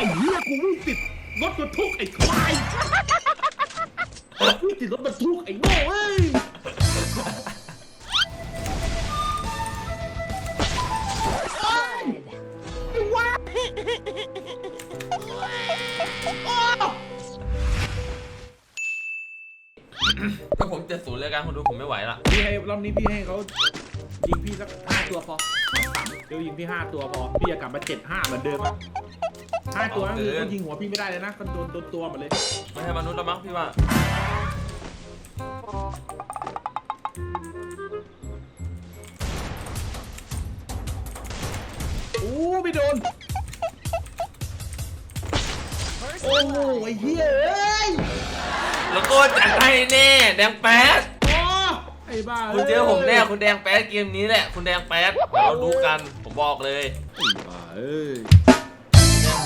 รถบรรทุกไอ้ควายพี่ติดรถบรรทุกไอ้โง่เอ้ยไอ้วะโอ้ถ้าผมเจ็ดศูนย์เลยกันคนดูผมไม่ไหวละพี่ให้รอบนี้พี่ให้เขายิงพี่สักห้าตัวพอเดี๋ยวยิงพี่ห้าตัวพอพี่จะกลับมาเจ็ดห้าเหมือนเดิมอะ ห้าตัวนั่นคือเขายิงหัวพี่ไม่ได้เลยนะกันโดนโดนตัวหมดเลยไม่ใช่มนุษย์แล้วมั้งพี่ว่า อู้ไม่โดน โอ้โหไอ้เหี้ยเอ้ยแล้วก็จัดให้แน่แดงแป๊ดโอ้ไอ้บ้าคุณเจอผมแน่คุณแดงแป๊ดเกมนี้แหละ คุณแดงแป๊ดเดี๋ยวเราดูกันผมบอกเลย ไอ้บ้าเอ้ย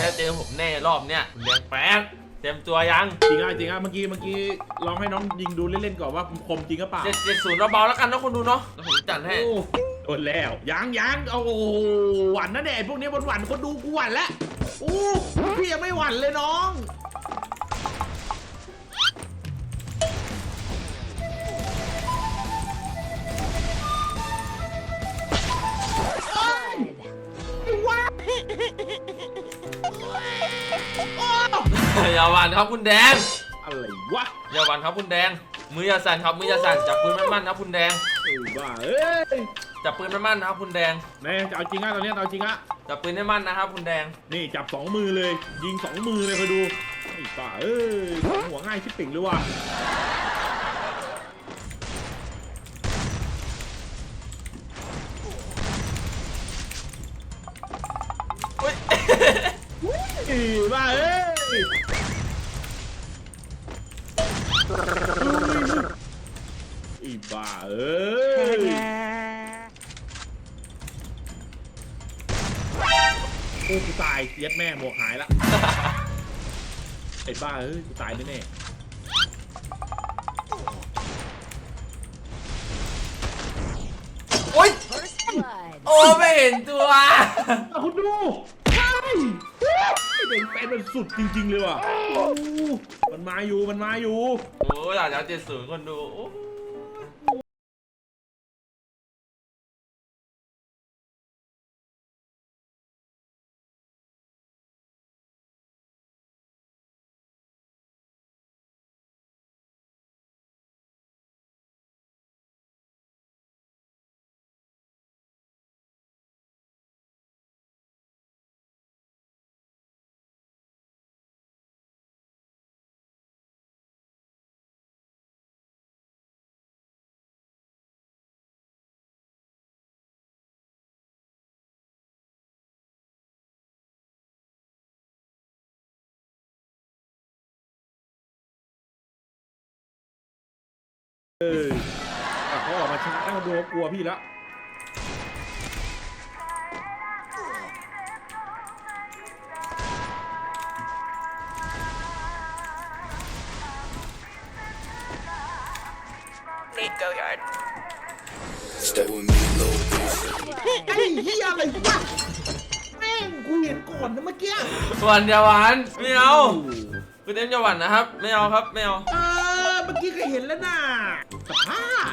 แดงแป๊ดเจอผมแน่รอบเนี้ยคุณแดงแป๊ดเตรียมตัวยังจริงอะจริงอะเมื่อกี้เมื่อกี้ลองให้น้องยิงดูเล่นๆก่อนว่าคมจริงหรือเปล่าเจ็ดเจ็ดศูนย์เบาๆแล้วกันนะคนดูเนาะแล้วผมจัดให้โอ้โดนแล้วยังยังเอาโอ้โหหวั่นนะเนี่ยไอ้พวกนี้บนหวั่นคนดูกูหวั่นแล้วโอ้พี่ยังไม่หวั่นเลยน้อง อย่าหวันครับคุณแดง อะไรวะอย่าหวันครับคุณแดง มืออย่าสั่นครับมืออย่าสั่นจับปืนมั่นๆครับคุณแดง ไอ้บ้าเอ้ยจับปืนมั่นๆนะครับคุณแดงแน่จะเอาจริงอะตอนเนี้ยเอาจริงอะจับปืนให้มั่นนะครับคุณแดง นี่จับสองมือเลย ยิงสองมือเลยคอยดูไอ้บ้าเอ้ยหัวง่ายชิบปิ่งเลยว่ะเฮ้ยไอ้บ้าเอ้ยไอ้บ้าเอ้ยโอ้กูตายเย็ดแม่หมวกหายละ ไอ้บ้าเอ้ยกูตายแน่โอ๊ย First blood. โอ้ไม่เห็นตัวๆอะคุณดูใช่ไอ้ เด็กแฟนมันสุดจริง ๆ เลยว่ะโอ้มันมาอยู่มันมาอยู่ โอ้ยอยากจะเจ็ดศูนย์คนดูโอ้ เอออะเขาออกมาช้าเขาดูเขากลัวพี่แล้ว Stay with me, little bitch. ไอ้เหี้ยอะไรวะแม่งกูเห็นก่อนนะเมื่อกี้หวันอย่าหวันไม่เอาคุณเอ็มอย่าหวันนะครับ ไม่เอาครับ ไม่เอาเออ เมื่อกี้เคยเห็นแล้วน่ะสภาพ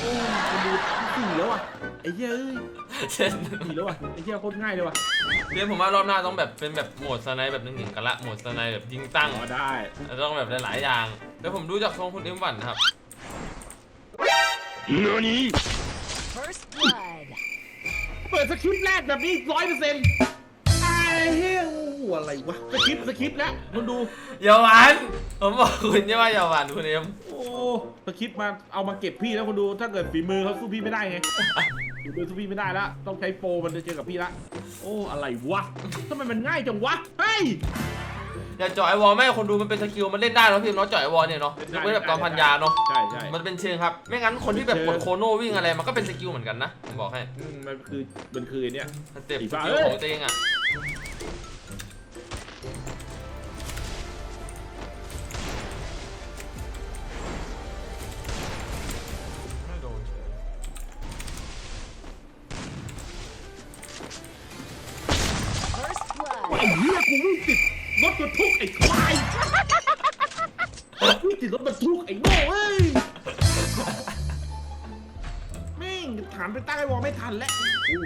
โอ้คนดูสี่แล้วอะไอ้เหี้ยเอ้ยเช่นสี่แล้วอะไอ้เหี้ยโคตรง่ายเลยว่ะเดี๋ยวผมว่ารอบหน้าต้องแบบเป็นแบบโหมดสไนป์แบบหนึ่งหนึ่งกันละโหมดสไนป์แบบยิงตั้งอ๋อได้ แล้วต้องแบบหลายๆอย่างเดี๋ยวผมดูจากทรงคุณเอ็มหวันนะครับ First blood. เปิดสคริปต์แรกแบบนี้ร้อยเปอร์เซ็นต์ ไอ้เหี้ยโอ้โหอะไรวะสคริปต์สคริปต์แล้วมันดูอย่าหวันผมบอกคุณใช่ไหมอย่าหวันคุณเอ็มโอ้สคริปต์มาเอามาเก็บพี่แล้วคนดูถ้าเกิดฝีมือเขาสู้พี่ไม่ได้ไงฝีมือสู้พี่ไม่ได้ละต้องใช้โปรมันจะเจอกับพี่ละโอ้อะไรวะทำไมมันง่ายจังวะเฮ้ยอย่าเจาะไอวอลไม่คนดูมันเป็นสกิลมันเล่นได้เนาะพี่เนาะเจาะไอวอลเนี่ยเนาะยกเว้นแบบตอนพันยาเนาะใช่ใช่มันเป็นเชิงครับ ไม่งั้นคนที่แบบกดโคโน่วิ่งอะไรมันก็เป็นสกิลเหมือนกันนะผมบอกให้อืมมันคือมันคือเนี่ยสเต็ปอีสบ้ากิลเอ้ยของตัวเองอะ กูวิ่งติดรถบรรทุกไอ้ควายวิ่งติดรถบรรทุกไอ้โง่เอ้ยแม่งถามไปตั้งไอ้วอลไม่ทันแล้วโอ้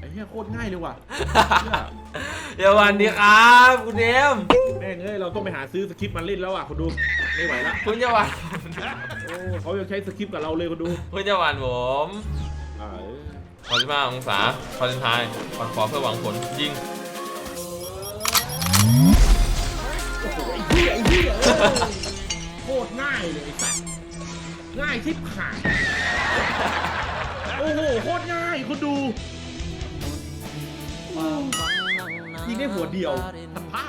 ไอ้เหี้ยโคตรง่ายเลยว่ะเหี้ยเดี๋ยววันดีครับคุณเนมแม่งเอ้ยเราต้องไปหาซื้อสคริปต์มาเล่นแล้วอะคุณดูไม่ไหวละคุณจะหวานโอ้เขายังใช้สคริปต์กับเราเลยคุณดูคุณจะหวานผมอ่าเออขอที่มาองศาคอนเทนไทน์ขอขอเพื่อหวังผลยิง โอ้โหเหี้ยเหี้ยโคตรง่ายเลยง่ายชิบหายโอ้โหโคตรง่ายคุณดูยิงได้หัวเดียวทัพ้า